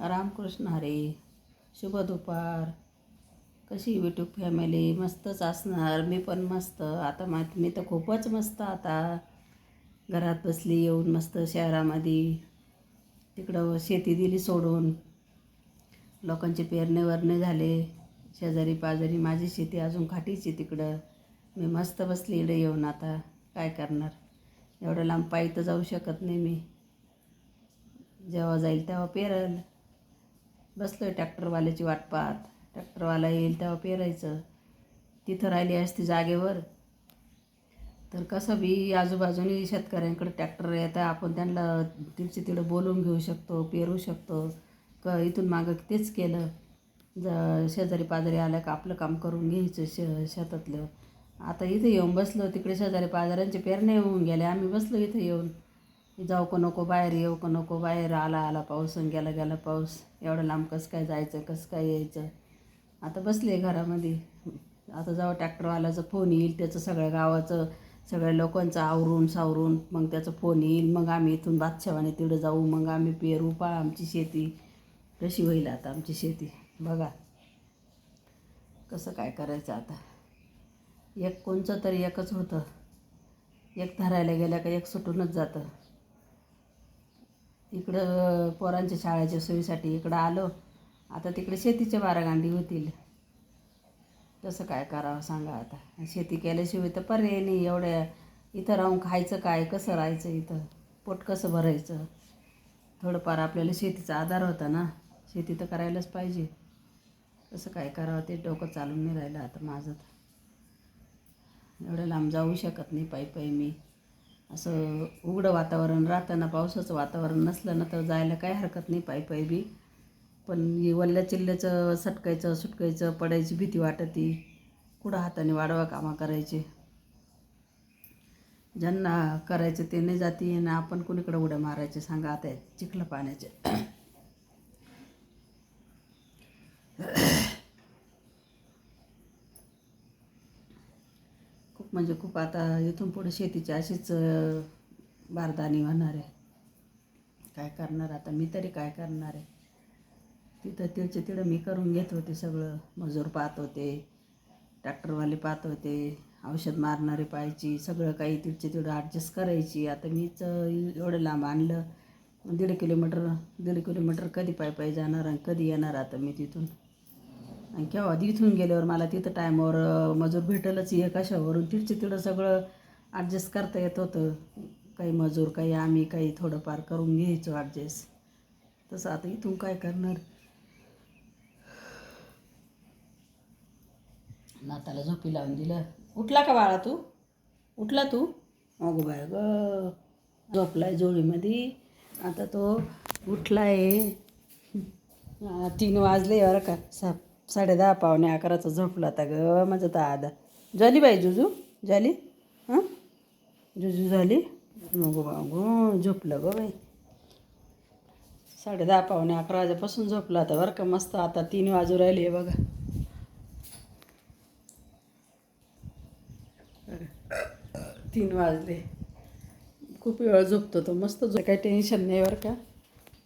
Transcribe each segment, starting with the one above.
रामकृष्ण हरे शुभ दुपार. कशी यूट्यूब फॅमिली मस्तच असणार. मी पण मस्त. आता मा मी तर खूपच मस्त आता. घरात बसली येऊन मस्त शहरामध्ये. तिकडं शेती दिली सोडून. लोकांचे पेरणे वरणे झाले. शेजारी पाजारी माझी शेती अजून खाटीची तिकडं. मी मस्त बसली इकडे येऊन आता. काय करणार? एवढं लांब पायी तर जाऊ शकत नाही मी. जेव्हा जाईल तेव्हा पेरल. बसलो आहे ट्रॅक्टरवाल्याची वाट पाहत ट्रॅक्टरवाला येईल तेव्हा पेरायचं. तिथं राहिली असती जागेवर. तर कसं बी आजूबाजूनी शेतकऱ्यांकडे ट्रॅक्टर येतं आपण त्यांना तिथचे तिकडं बोलवून घेऊ शकतो पेरू शकतो. क इथून मागं तेच केलं. ज शेजारी पाजारी आलं का आपलं काम करून घ्यायचं श शेतातलं. आता इथं येऊन बसलो तिकडे शेजारी पाजाऱ्यांचे पेरणे होऊन गेले. आम्ही बसलो इथं येऊन. जाऊ का नको बाहेर येऊ का नको बाहेर आला आला पाऊस आणि गेला गेला पाऊस. एवढं लांब कसं काय जायचं कसं काय यायचं? आता बसले घरामध्ये. आता जेव्हा ट्रॅक्टरवाल्याचा फोन येईल त्याचं सगळ्या गावाचं सगळ्या लोकांचं आवरून सावरून मग त्याचा फोन येईल. मग आम्ही इथून बादशावाने तिकडं जाऊ. मग आम्ही पेरू पा आमची शेती. कशी होईल आता आमची शेती? बघा. कसं काय करायचं आता? एक कोणचं तरी एकच होतं. एक धरायला गेल्या का एक सुटूनच जातं. इकडं पोरांच्या शाळेच्या सोयीसाठी इकडं आलो. आता तिकडे शेतीच्या बारागांडी होतील. कसं काय करावं सांगा आता. शेती केल्याशिवाय तर पर्याय नाही. एवढ्या इथं राहून खायचं काय? कसं राहायचं इथं? पोट कसं भरायचं? थोडंफार आपल्याला शेतीचा आधार होता ना. शेती तर करायलाच पाहिजे. कसं काय करावं? ते डोकं चालून नाही राहिलं आता माझं तर. एवढं लांब जाऊ शकत नाही पायी पायी मी. असं उघडं वातावरण राहतं ना पावसाचं वातावरण नसलं ना तर जायला काही हरकत नाही पायी पायी बी. पण वल्ल्या चिल्ल्याचं सटकायचं सुटकायचं पडायची भीती वाटती. कुठं हाताने वाढवा कामा करायचे? ज्यांना करायचं ते नाही जाती आणि आपण कुणीकडं उड्या मारायचे सांगा आता चिखलं पाण्याचे खूप म्हणजे खूप आता इथून पुढे शेतीची अशीच बारदाणी बारदानी होणार आहे. काय करणार आता? मी तरी काय करणार आहे? तिथं तिळचे तिळं मी करून घेत होते सगळं. मजूर पाहत होते ट्रॅक्टरवाले पाहत होते औषध मारणारे पाहायची सगळं काही तिळचे तिळं ॲडजस्ट करायची. आता मीच एवढं लांब आणलं. दीड किलोमीटर दीड किलोमीटर कधी पाय पायी जाणार आणि कधी येणार आता मी तिथून? आणि केव्हा तिथून गेल्यावर मला तिथं टायमावर मजूर भेटलच ये कशावरून? तिथचे तिथं सगळं ॲडजस्ट करता येत होतं. काही मजूर काही आम्ही काही थोडंफार करून घ्यायचो ॲडजस्ट तसं आता इथून काय करणार? नाताला झोपी लावून दिलं. उठला का बाळा तू? उठला तू? अगो बाय ग. आहे जोडीमध्ये आता तो उठला आहे तीन वाजले बरं का. साप साडे दहा पावणे अकराचा झोपला आता ग माझं दादा झाली बाई जुजू? झाली? हां? जुजू झाली? मग बागो झोपलं ग बाई. साडे दहा पावणे अकरा वाजेपासून झोपला आता बरं का मस्त आता तीन वाजू राहिले बघा. तीन वाजले. खूप वेळ झोपतो तो मस्त झो काही टेन्शन नाही बरं का.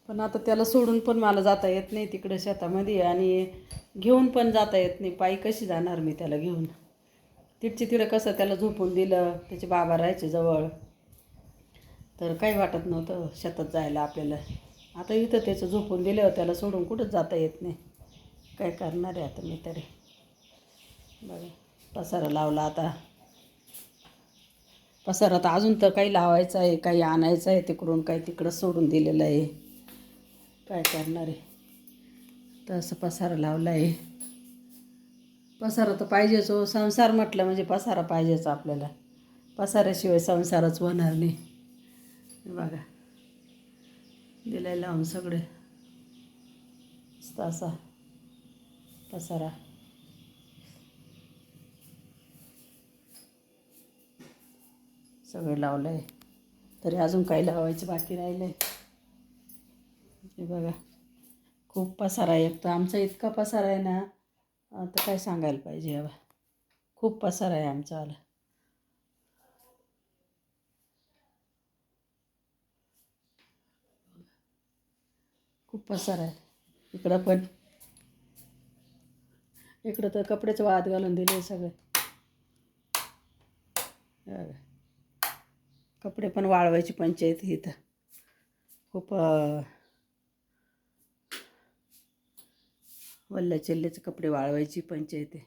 पण आता त्याला सोडून पण मला जाता येत नाही तिकडं शेतामध्ये आणि घेऊन पण जाता येत नाही. पायी कशी जाणार मी त्याला घेऊन? तिथची तिथं कसं त्याला झोपून दिलं त्याचे बाबा राहायचे जवळ. तर काही वाटत नव्हतं शेतात जायला आपल्याला. आता इथं त्याचं झोपून दिल्यावर त्याला सोडून कुठंच जाता येत नाही. काय करणार आहे आता मी तरी? बघा पसारा लावला आता. पसारा तर अजून तर काही लावायचं आहे काही आणायचं आहे तिकडून काही तिकडं सोडून दिलेलं आहे. काय करणार आहे? तर असं पसारा लावला आहे पसारा तर पाहिजेच हो. संसार म्हटलं म्हणजे पसारा पाहिजेच आपल्याला. पसाऱ्याशिवाय संसारच होणार नाही. बघा. दिलाय लावून सगळे. तसा असा पसारा. सगळं लावलं आहे तरी अजून काही लावायचं बाकी राहिलं आहे हे बघा खूप पसारा आहे. एक तर आमचा इतका पसारा आहे ना आता काय सांगायला पाहिजे हवा खूप पसारा आहे आमचा आला खूप पसारा आहे. इकडं पण. इकडं तर कपडेच वाळत घालून दिले सगळे. कपडे पण वाळवायची पंचायत इथं. खूप वल्ल्या चिल्ल्याचे कपडे वाळवायची पंचायत आहे.